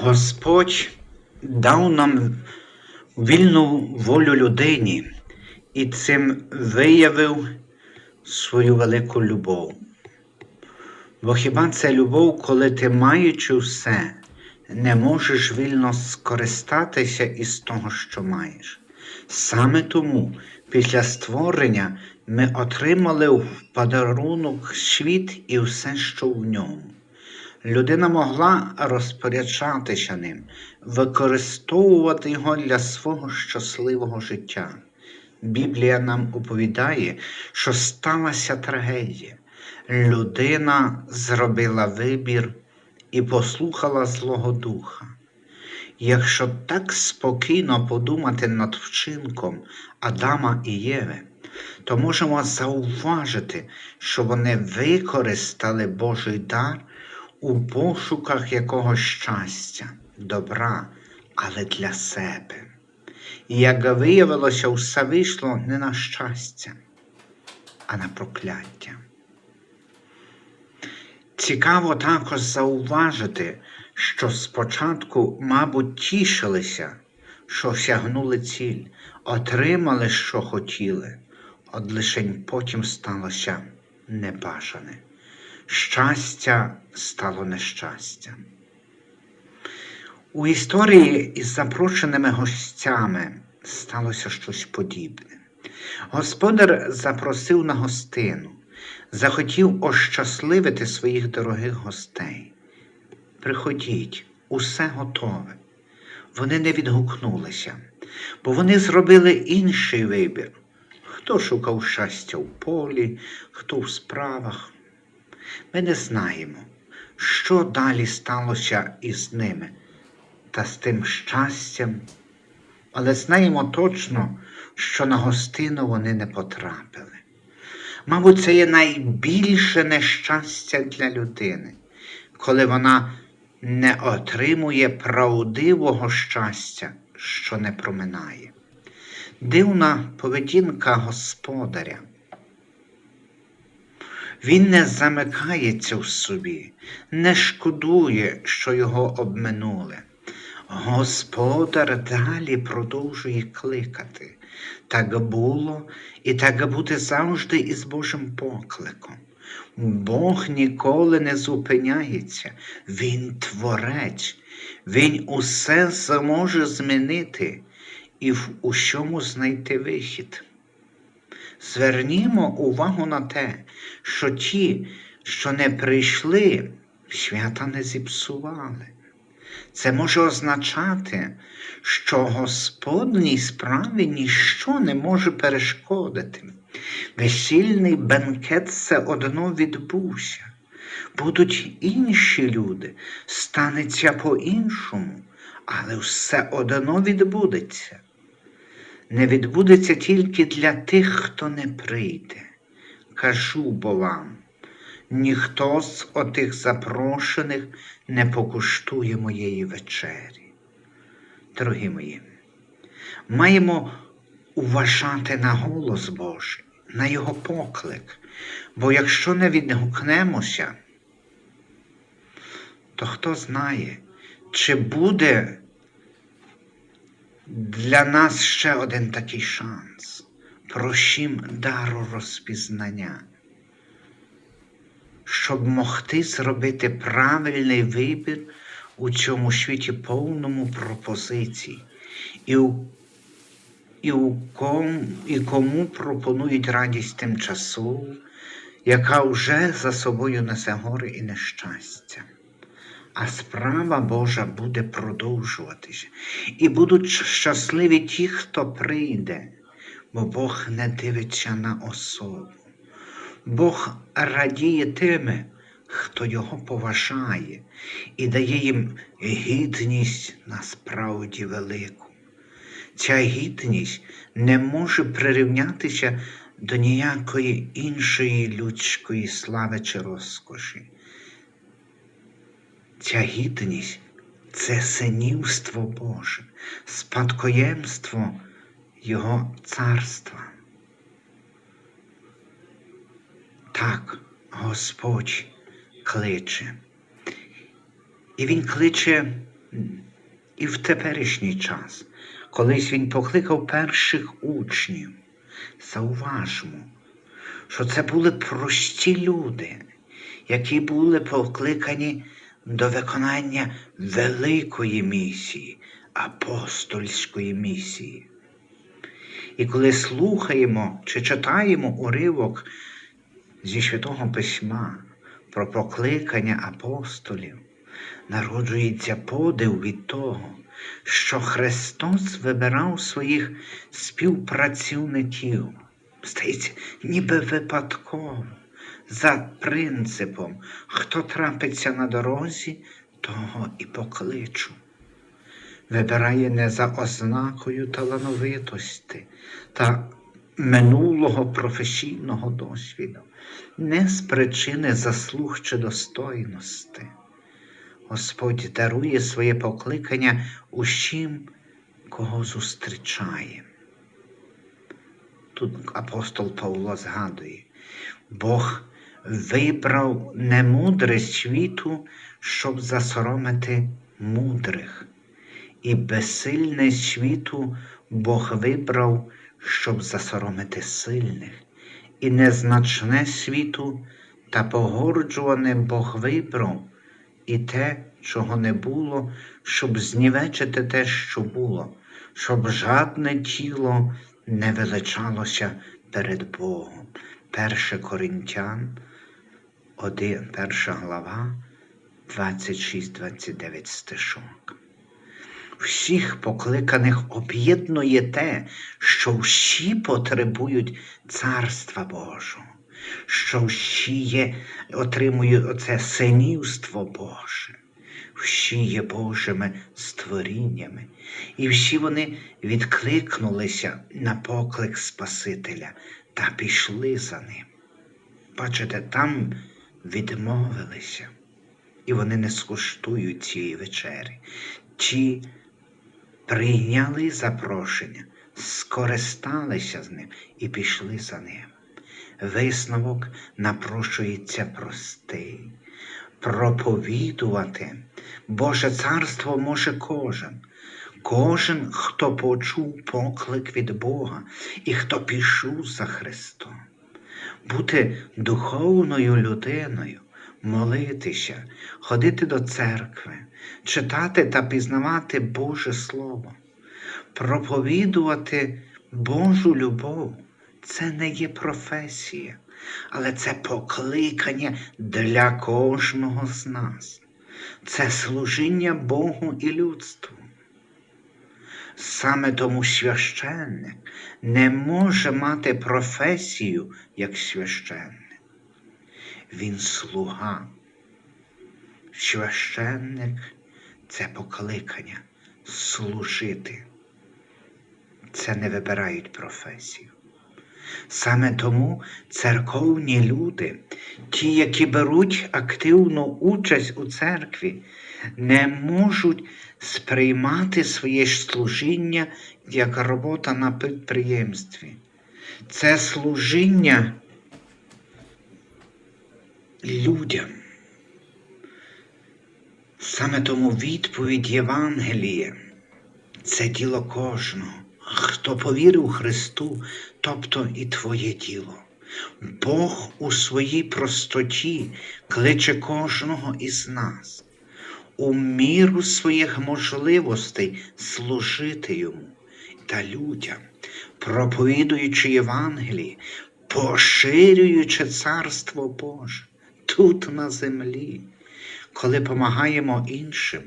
Господь дав нам вільну волю людині і цим виявив свою велику любов. Бо хіба це любов, коли ти, маючи все, не можеш вільно скористатися із того, що маєш? Саме тому після створення ми отримали в подарунок світ і все, що в ньому. Людина могла розпоряджатися ним, використовувати його для свого щасливого життя. Біблія нам оповідає, що сталася трагедія. Людина зробила вибір і послухала Злого Духа. Якщо так спокійно подумати над вчинком Адама і Єви, то можемо зауважити, що вони використали Божий дар у пошуках якогось щастя, добра, але для себе. І як виявилося, все вийшло не на щастя, а на прокляття. Цікаво також зауважити, що спочатку, мабуть, тішилися, що осягнули ціль, отримали, що хотіли, от лишень потім сталося небажане. Щастя стало нещастям. У історії із запрошеними гостями сталося щось подібне. Господар запросив на гостину, захотів ощасливити своїх дорогих гостей. Приходіть, усе готове. Вони не відгукнулися, бо вони зробили інший вибір. Хто шукав щастя в полі, хто в справах. Ми не знаємо, що далі сталося із ними та з тим щастям, але знаємо точно, що на гостину вони не потрапили. Мабуть, це є найбільше нещастя для людини, коли вона не отримує правдивого щастя, що не проминає. Дивна поведінка господаря. Він не замикається в собі, не шкодує, що його обминули. Господар далі продовжує кликати. Так було і так буде завжди із Божим покликом. Бог ніколи не зупиняється, Він творець, Він усе зможе змінити і в усьому знайти вихід. Звернімо увагу на те, що ті, що не прийшли, свята не зіпсували. Це може означати, що Господній справі ніщо не може перешкодити. Весільний бенкет все одно відбувся. Будуть інші люди, станеться по-іншому, але все одно відбудеться. Не відбудеться тільки для тих, хто не прийде. Кажу бо вам, ніхто з отих запрошених не покуштує моєї вечері. Дорогі мої, маємо уважати на голос Божий, на Його поклик, бо якщо не відгукнемося, то хто знає, чи буде для нас ще один такий шанс, прощим дару розпізнання. Щоб могти зробити правильний вибір у цьому світі повному пропозицій, і у, і, у ком, і кому пропонують радість тимчасову, яка вже за собою несе гори і нещастя. А справа Божа буде продовжуватися, і будуть щасливі ті, хто прийде, бо Бог не дивиться на особу. Бог радіє тими, хто його поважає і дає їм гідність насправді велику. Ця гідність не може прирівнятися до ніякої іншої людської слави чи розкоші. Ця гідність це синівство Боже, спадкоємство Його царства. Так, Господь кличе. І Він кличе і в теперішній час. Колись він покликав перших учнів. Зауважмо, що це були прості люди, які були покликані до виконання великої місії, апостольської місії. І коли слухаємо чи читаємо уривок зі Святого Письма про покликання апостолів, народжується подив від того, що Христос вибирав своїх співпрацівників, здається, ніби випадково, за принципом, хто трапиться на дорозі, того і покличу. Вибирає не за ознакою талановитості та минулого професійного досвіду, не з причини заслуг чи достойності. Господь дарує своє покликання усім, кого зустрічає. Тут апостол Павло згадує, Бог вибрав немудрість світу, щоб засоромити мудрих, і безсильність світу Бог вибрав, щоб засоромити сильних, і незначне світу та погорджуване Бог вибрав і те, чого не було, щоб знівечити те, що було, щоб жадне тіло не величалося перед Богом. 1 Коринтян, 1, 1 глава, 26-29 стишок. Всіх покликаних об'єднує те, що всі потребують Царства Божого, що всі є, отримують оце синівство Боже, всі є Божими створіннями, і всі вони відкликнулися на поклик Спасителя та пішли за ним. Бачите, там відмовилися, і вони не скуштують цієї вечері. Ті прийняли запрошення, скористалися з ним і пішли за ним. Висновок напрошується простий. Проповідувати Боже царство може кожен. Кожен, хто почув поклик від Бога і хто пішов за Христом. Бути духовною людиною, молитися, ходити до церкви, читати та пізнавати Боже Слово, проповідувати Божу любов це не є професія, але це покликання для кожного з нас. Це служіння Богу і людству. Саме тому священник не може мати професію як священник. Він слуга. Священник це покликання служити. Це не вибирають професію. Саме тому церковні люди, ті, які беруть активну участь у церкві, не можуть сприймати своє служіння як робота на підприємстві. Це служіння людям. Саме тому відповідь Євангелія це діло кожного, хто повірив Христу, тобто і твоє діло. Бог у своїй простоті кличе кожного із нас у міру своїх можливостей служити йому та людям, проповідуючи Євангеліє, поширюючи Царство Боже тут на землі, коли помагаємо іншим,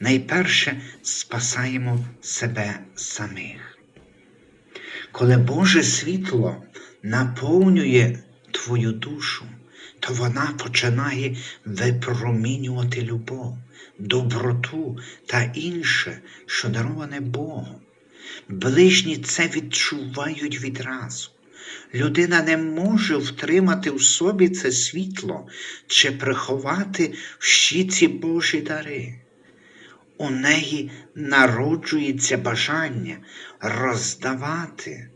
найперше спасаємо себе самих. Коли Боже світло наповнює твою душу, то вона починає випромінювати любов, доброту та інше, що дароване Богом. Ближні це відчувають відразу. Людина не може втримати в собі це світло чи приховати всі ці Божі дари. У неї народжується бажання роздавати,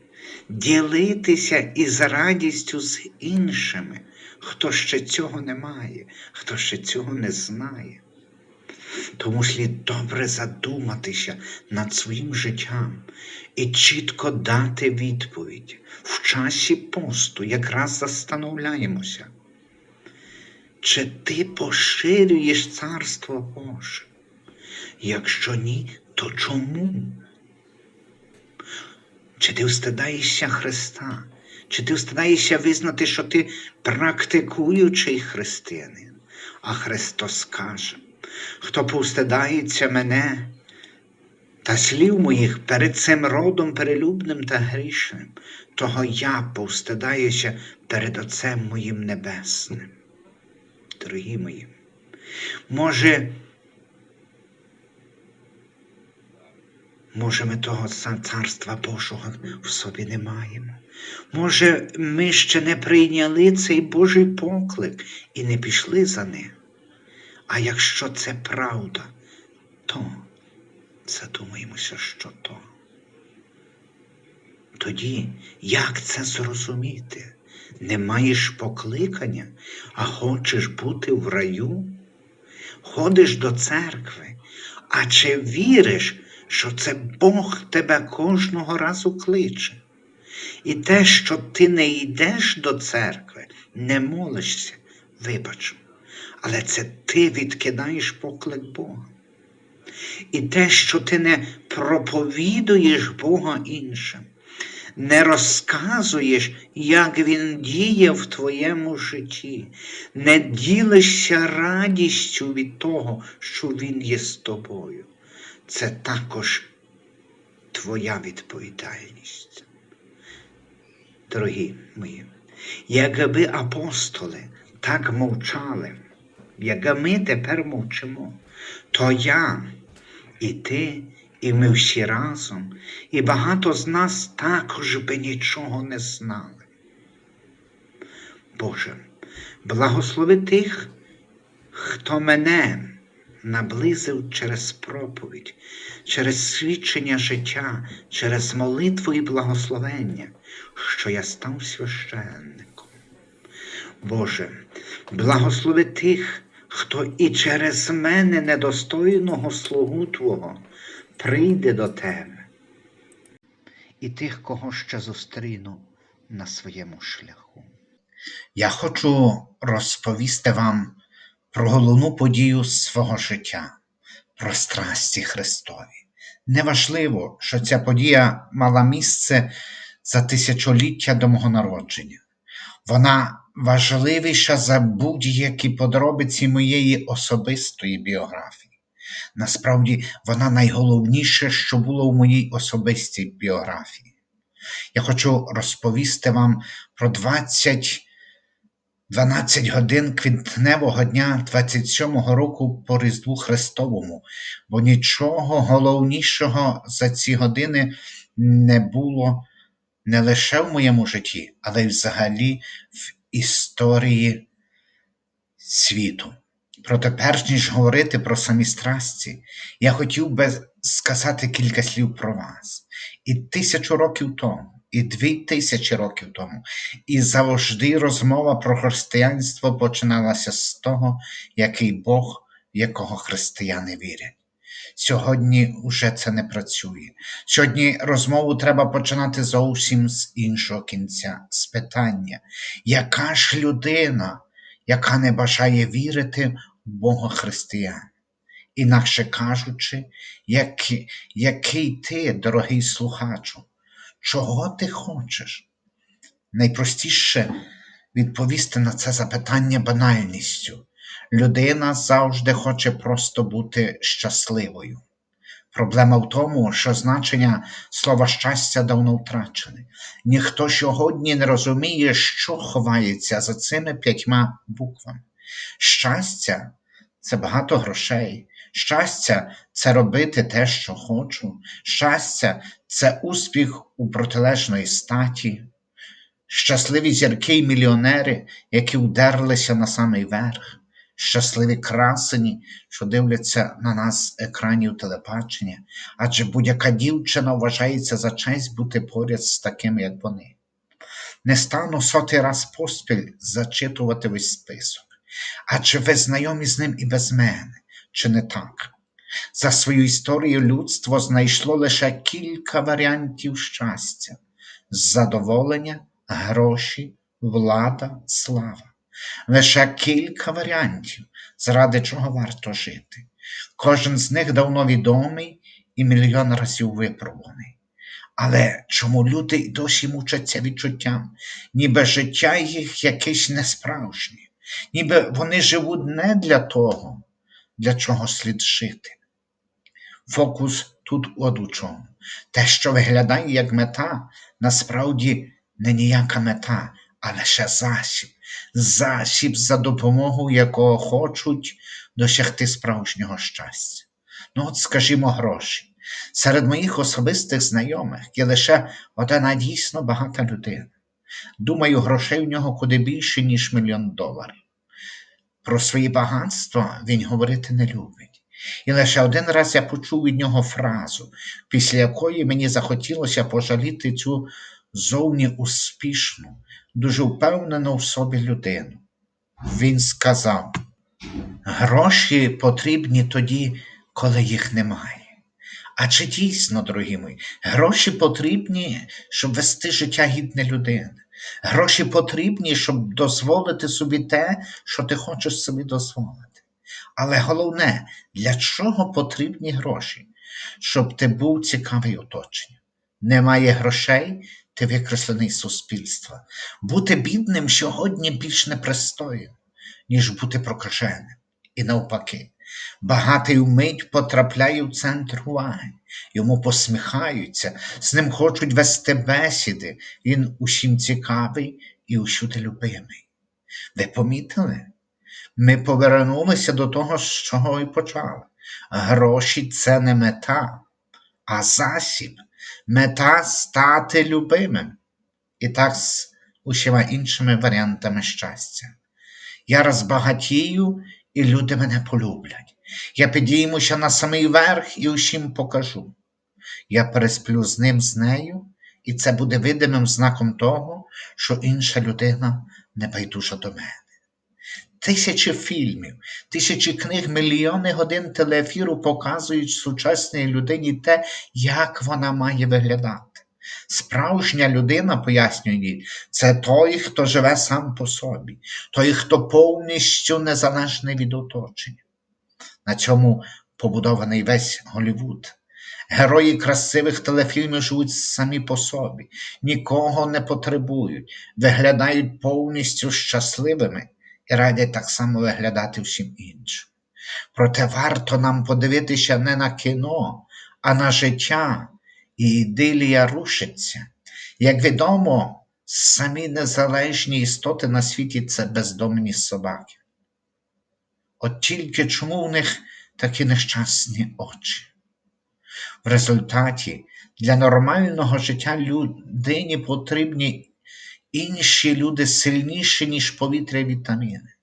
ділитися із радістю з іншими, хто ще цього не має, хто ще цього не знає. Тому слід добре задуматися над своїм життям і чітко дати відповідь. В часі посту якраз застановляємося. Чи ти поширюєш Царство Боже? Якщо ні, то чому? Чи ти встидаєшся Христа? Чи ти встидаєшся визнати, що ти практикуючий християнин? А Христос каже, хто повстидається мене та слів моїх перед цим родом перелюбним та грішним, того я повстидаюся перед Отцем моїм Небесним. Дорогі мої, може, Може, ми того царства Божого в собі не маємо. Може, ми ще не прийняли цей Божий поклик і не пішли за ним. А якщо це правда, то задумаємося, що то. Тоді як це зрозуміти? Не маєш покликання, а хочеш бути в раю? Ходиш до церкви, а чи віриш, що це Бог тебе кожного разу кличе? І те, що ти не йдеш до церкви, не молишся, вибач, але це ти відкидаєш поклик Бога. І те, що ти не проповідуєш Бога іншим, не розказуєш, як Він діє в твоєму житті, не ділишся радістю від того, що Він є з тобою. Це також твоя відповідальність. Дорогі мої, якби апостоли так мовчали, як ми тепер мовчимо, то я і ти, і ми всі разом, і багато з нас також би нічого не знали. Боже, благослови тих, хто мене наблизив через проповідь, через свідчення життя, через молитву і благословення, що я став священником. Боже, благослови тих, хто і через мене, недостойного слугу Твого, прийде до Тебе, і тих, кого ще зустріну на своєму шляху. Я хочу розповісти вам про головну подію свого життя, про страсті Христові. Неважливо, що ця подія мала місце за тисячоліття до мого народження. Вона важливіша за будь-які подробиці моєї особистої біографії. Насправді, вона найголовніше, що було в моїй особистій біографії. Я хочу розповісти вам про 20 12 годин квітневого дня 27-го року по Різдву Христовому, бо нічого головнішого за ці години не було не лише в моєму житті, але й взагалі в історії світу. Проте, перш ніж говорити про самі страсті, я хотів би сказати кілька слів про вас. І тисячу років тому, і дві тисячі років тому, і завжди розмова про християнство починалася з того, який Бог, в якого християни вірять. Сьогодні вже це не працює. Сьогодні розмову треба починати зовсім з іншого кінця, з питання, яка ж людина, яка не бажає вірити в Бога християн? Інакше кажучи, який, який ти, дорогий слухачу, чого ти хочеш? Найпростіше відповісти на це запитання банальністю. Людина завжди хоче просто бути щасливою. Проблема в тому, що значення слова щастя давно втрачене. Ніхто сьогодні не розуміє, що ховається за цими п'ятьма буквами. Щастя це багато грошей. Щастя це робити те, що хочу. Щастя це успіх у протилежної статі. Щасливі зірки й мільйонери, які вдерлися на самий верх, щасливі красені, що дивляться на нас екранів телебачення, адже будь-яка дівчина вважається за честь бути поряд з такими, як вони. Не стану сотий раз поспіль зачитувати весь список. Адже ви знайомі з ним і без мене, чи не так? За свою історію людство знайшло лише кілька варіантів щастя: задоволення, гроші, влада, слава. Лише кілька варіантів, заради чого варто жити. Кожен з них давно відомий і мільйон разів випробуваний. Але чому люди й досі мучаться відчуттям, ніби життя їх якесь несправжнє, ніби вони живуть не для того, для чого слід жити. Фокус тут от у чому. Те, що виглядає як мета, насправді не ніяка мета, а лише засіб, засіб, за допомогою якого хочуть досягти справжнього щастя. Ну, от, скажімо, гроші. Серед моїх особистих знайомих є лише одна дійсно багата людина. Думаю, грошей у нього куди більше, ніж мільйон доларів. Про свої багатства він говорити не любить. І лише один раз я почув від нього фразу, після якої мені захотілося пожаліти цю зовні успішну, дуже впевнену в собі людину. Він сказав: гроші потрібні тоді, коли їх немає. А чи дійсно, дорогі мої, гроші потрібні, щоб вести життя гідне людини? Гроші потрібні, щоб дозволити собі те, що ти хочеш собі дозволити. Але головне, для чого потрібні гроші? Щоб ти був цікавий оточенню. Немає грошей, ти викреслений з суспільства. Бути бідним сьогодні більш непристойно, ніж бути прокаженим. І навпаки, багатий вмить потрапляє в центр уваги, йому посміхаються, з ним хочуть вести бесіди, він усім цікавий і усюди любимий. Ви помітили? Ми повернулися до того, з чого і почали. Гроші це не мета, а засіб. Мета стати любимим. І так з усіма іншими варіантами щастя. Я розбагатію, і люди мене полюблять. Я підіймуся на самий верх і усім покажу. Я пересплю з ним, з нею, і це буде видимим знаком того, що інша людина не байдужа до мене. Тисячі фільмів, тисячі книг, мільйони годин телеефіру показують сучасній людині те, як вона має виглядати. Справжня людина, пояснює це той, хто живе сам по собі, той, хто повністю незалежний від оточення. На цьому побудований весь Голівуд. Герої красивих телефільмів живуть самі по собі, нікого не потребують, виглядають повністю щасливими і радять так само виглядати всім іншим. Проте варто нам подивитися не на кіно, а на життя, і ідилія рушиться. Як відомо, самі незалежні істоти на світі це бездомні собаки. От тільки чому в них такі нещасні очі? В результаті для нормального життя людині потрібні інші люди сильніші, ніж повітря і вітаміни.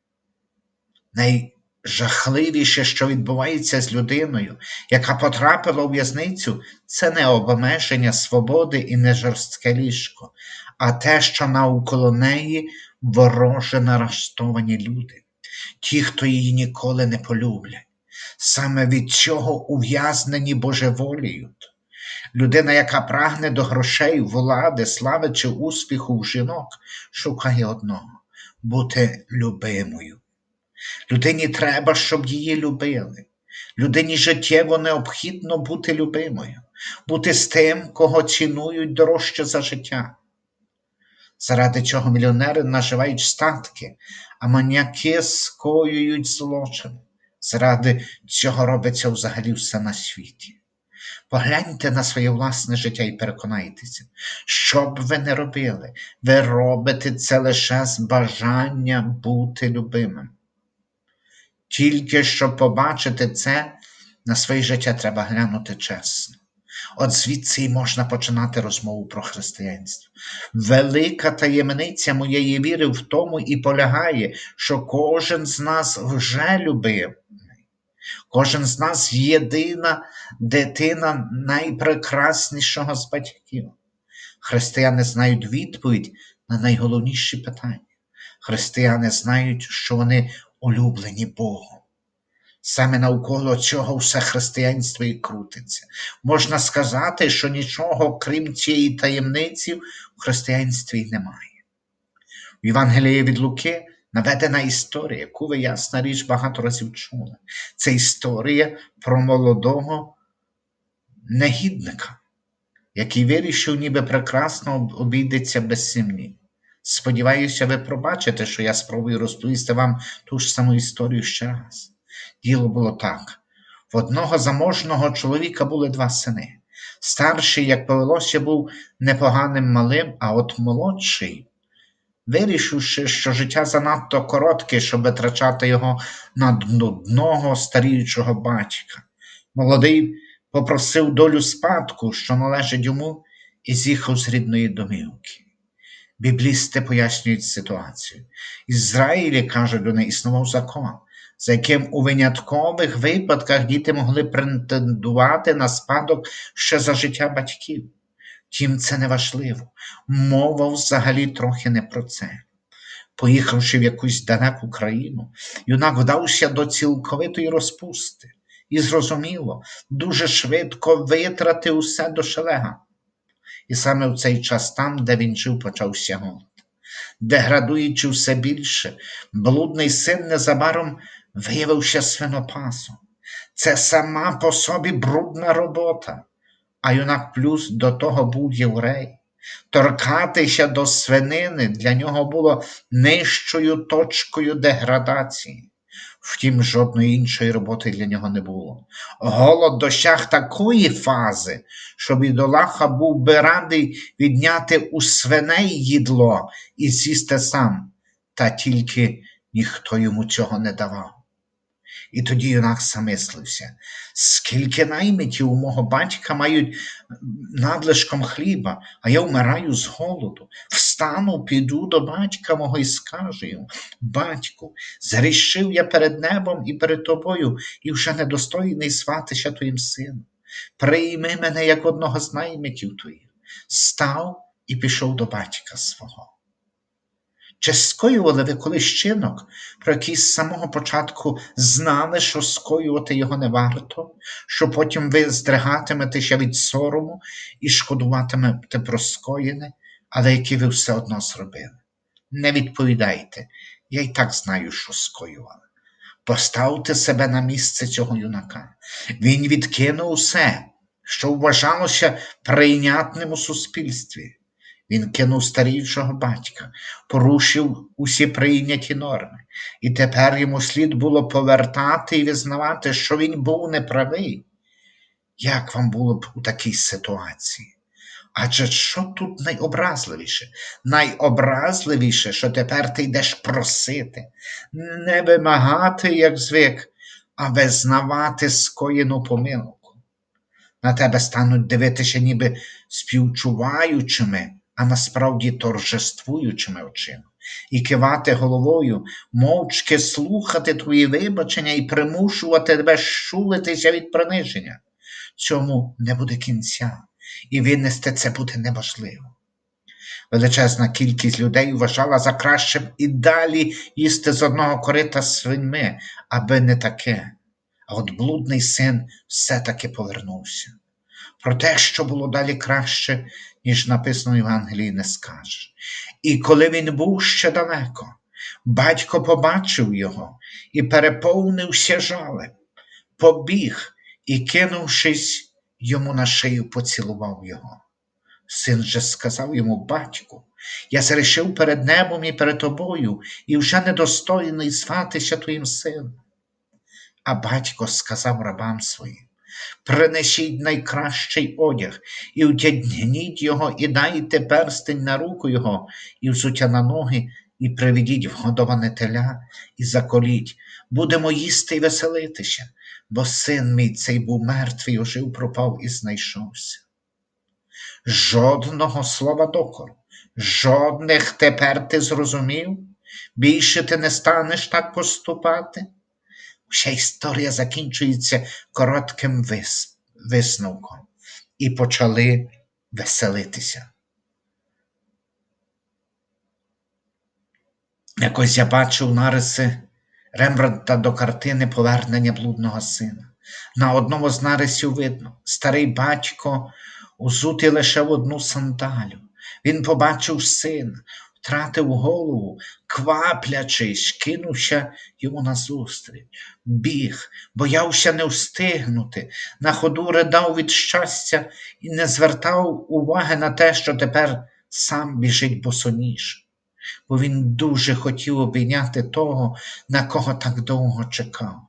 Найжахливіше, що відбувається з людиною, яка потрапила у в'язницю, це не обмеження свободи і не жорстке ліжко, а те, що навколо неї вороже налаштовані люди, ті, хто її ніколи не полюблять. Саме від цього ув'язнені божеволіють. Людина, яка прагне до грошей, влади, слави чи успіху в жінок, шукає одного бути любимою. Людині треба, щоб її любили. Людині життєво необхідно бути любимою, бути з тим, кого цінують дорожче за життя. Заради чого мільйонери наживають статки, а маніяки скоюють злочин. Заради цього робиться взагалі все на світі. Погляньте на своє власне життя і переконайтеся, що б ви не робили, ви робите це лише з бажання бути любимим. Тільки щоб побачити це, на своє життя треба глянути чесно. От звідси й можна починати розмову про християнство. Велика таємниця моєї віри в тому і полягає, що кожен з нас вже любив. Кожен з нас єдина дитина найпрекраснішого з батьків. Християни знають відповідь на найголовніші питання. Християни знають, що вони улюблені Богом. Саме навколо цього все християнство і крутиться. Можна сказати, що нічого, крім цієї таємниці, в християнстві немає. В Євангелії від Луки наведена історія, яку ви ясна річ багато разів чули. Це історія про молодого негідника, який вирішив, ніби прекрасно обійдеться без сім'ї. Сподіваюся, ви пробачите, що я спробую розповісти вам ту ж саму історію ще раз. Діло було так: в одного заможного чоловіка були два сини. Старший, як повелося, був непоганим малим, а от молодший, вирішивши, що життя занадто коротке, щоб витрачати його на нудного старіючого батька. Молодий попросив долю спадку, що належить йому, і з'їхав з рідної домівки. Біблісти пояснюють ситуацію. Ізраїлі, каже до неї, існував закон, за яким у виняткових випадках діти могли претендувати на спадок ще за життя батьків. Втім, це не важливо. Мова взагалі трохи не про це. Поїхавши в якусь далеку країну, юнак вдався до цілковитої розпусти і, зрозуміло, дуже швидко витратив усе до шелега. І саме в цей час там, де він жив, почався голод. Деградуючи все більше, блудний син незабаром виявився свинопасом. Це сама по собі брудна робота, а юнак плюс до того був єврей. Торкатися до свинини для нього було нижчою точкою деградації. Втім, жодної іншої роботи для нього не було. Голод досяг такої фази, що бідолаха був би радий відняти у свиней їдло і з'їсти сам, та тільки ніхто йому цього не давав. І тоді юнак замислився, скільки наймитів у мого батька мають надлишком хліба, а я вмираю з голоду. Встану, піду до батька мого і скажу йому, батьку, згрішив я перед небом і перед тобою, і вже недостойний сватися твоїм сином. Прийми мене як одного з наймитів твоїх. Став і пішов до батька свого. Чи скоювали ви колись чинок, про який з самого початку знали, що скоювати його не варто, що потім ви здригатиметеся від сорому і шкодуватимете про скоєне, але який ви все одно зробили? Не відповідайте, я й так знаю, що скоювали. Поставте себе на місце цього юнака. Він відкинув усе, що вважалося прийнятним у суспільстві. Він кинув старішого батька, порушив усі прийняті норми, і тепер йому слід було повертати і визнавати, що він був неправий. Як вам було б у такій ситуації? Адже що тут найобразливіше? Найобразливіше, що тепер ти йдеш просити, не вимагати, як звик, а визнавати скоєну помилку. На тебе стануть дивитися, ніби співчуваючими а насправді торжествуючими очима, і кивати головою, мовчки слухати твої вибачення і примушувати тебе шулитися від приниження. Цьому не буде кінця, і винести це буде неможливо. Величезна кількість людей вважала за краще б і далі їсти з одного корита свиньми, аби не таке. А от блудний син все-таки повернувся. Про те, що було далі краще, ніж написано в Євангелії, не скаже. І коли він був ще далеко, батько побачив його і переповнився жалем, побіг і, кинувшись йому на шию, поцілував його. Син же сказав йому, батьку, я зрішив перед небом і перед тобою, і вже недостойний зватися твоїм сином. А батько сказав рабам своїм, принесіть найкращий одяг, і вдягніть його, і дайте перстень на руку його, і взуття на ноги, і приведіть вгодоване теля, і заколіть. Будемо їсти і веселитися, бо син мій цей був мертвий, ожив, пропав і знайшовся. Жодного слова докору, жодних тепер ти зрозумів, більше ти не станеш так поступати. Вся історія закінчується коротким вис... висновком, і почали веселитися. Якось я бачив нариси Рембрандта до картини Повернення блудного сина. На одному з нарисів видно, старий батько узутий лише в одну сандалю. Він побачив сина, втратив голову, кваплячись, кинувся йому назустріч. Біг, боявся не встигнути, на ходу ридав від щастя і не звертав уваги на те, що тепер сам біжить босоніж. Бо він дуже хотів обійняти того, на кого так довго чекав.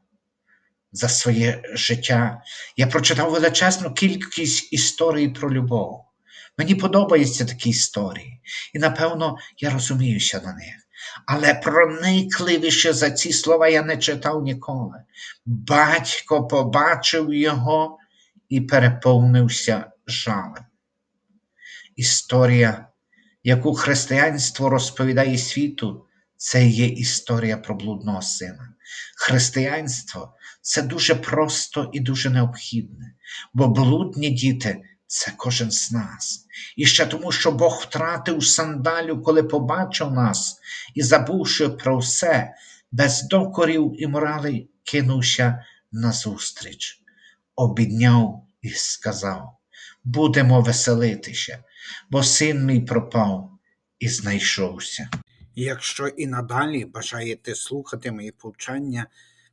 За своє життя я прочитав величезну кількість історій про любов. Мені подобаються такі історії, і напевно я розуміюся на них. Але проникливіше за ці слова я не читав ніколи. Батько побачив його і переповнився жалем. Історія, яку християнство розповідає світу, це є історія про блудного сина. Християнство це дуже просто і дуже необхідне, бо блудні діти це кожен з нас. І ще тому, що Бог втратив сандалю, коли побачив нас, і, забувши про все, без докорів і морали, кинувся назустріч, обідняв і сказав: Будемо веселитися, бо син мій пропав і знайшовся. Якщо і надалі бажаєте слухати мої повчання,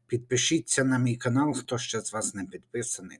підпишіться на мій канал, хто ще з вас не підписаний.